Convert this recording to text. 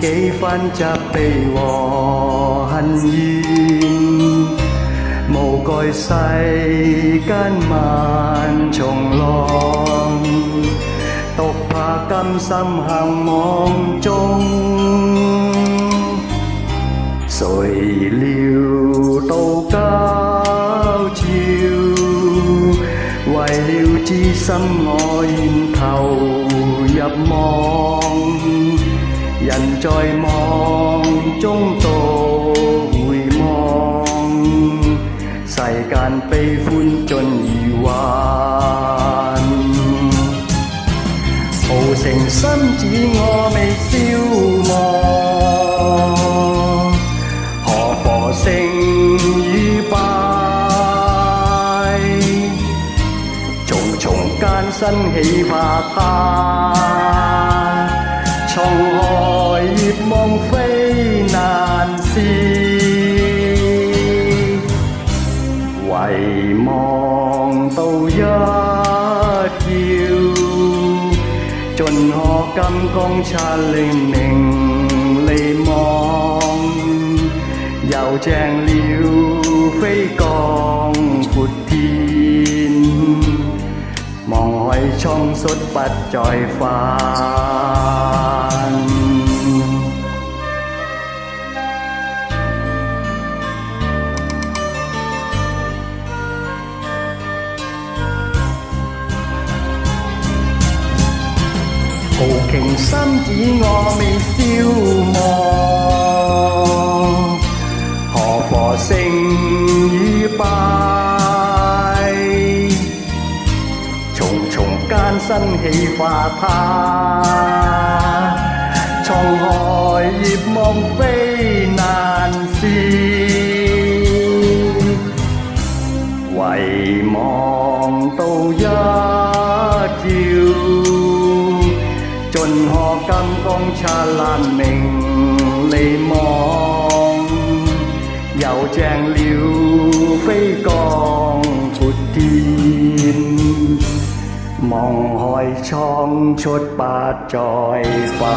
幾分責備和恨怨，無懼世間萬重浪，獨怕甘心向網中。誰料到交照，為了知心我願投入網。ันจอยมองจงโตหุยมอง ใส่การไปฟุ้นจนอีวานโอเสงซ้ำจีงอไม่ซิวมองหอป่อเสงยีปายจงชงการสั้นให้มาตายชองหอยมองเฟยนานสีไหวมองเต้ายาคิวจนหอกกำกองชาเล่งหนึ่งเลยมองยาวแจ้งลิวเฟยกองพุทธี为苍矢不再弦。豪情心只我未消磨，何妨星雨罢？ชมการสั้นให้าทาช่องหอยหยิบมองไปนานสีไหวมองโตยาจิวจนหอกำกองชาลานเม่งเลยมองเยาแจงลิวไฟกองพุดดีมองหอยช่องชดปาดจอยฟ้า